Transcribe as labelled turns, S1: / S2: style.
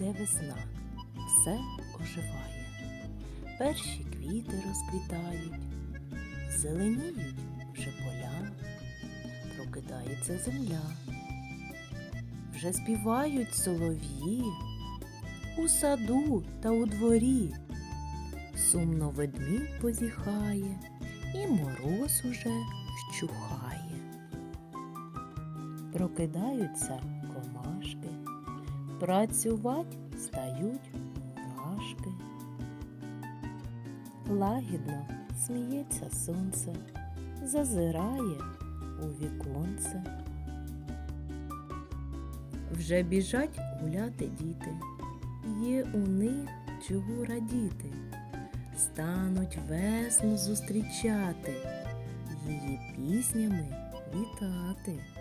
S1: Йде весна, все оживає. Перші квіти розквітають, зеленіють вже поля, прокидається земля. Вже співають солов'ї у саду та у дворі. Сумно ведмідь позіхає, і мороз уже вщухає. Прокидаються комашки, працювать стають важки. Лагідно сміється сонце, зазирає у віконце. Вже біжать гуляти діти, є у них чого радіти, стануть весну зустрічати, її піснями вітати.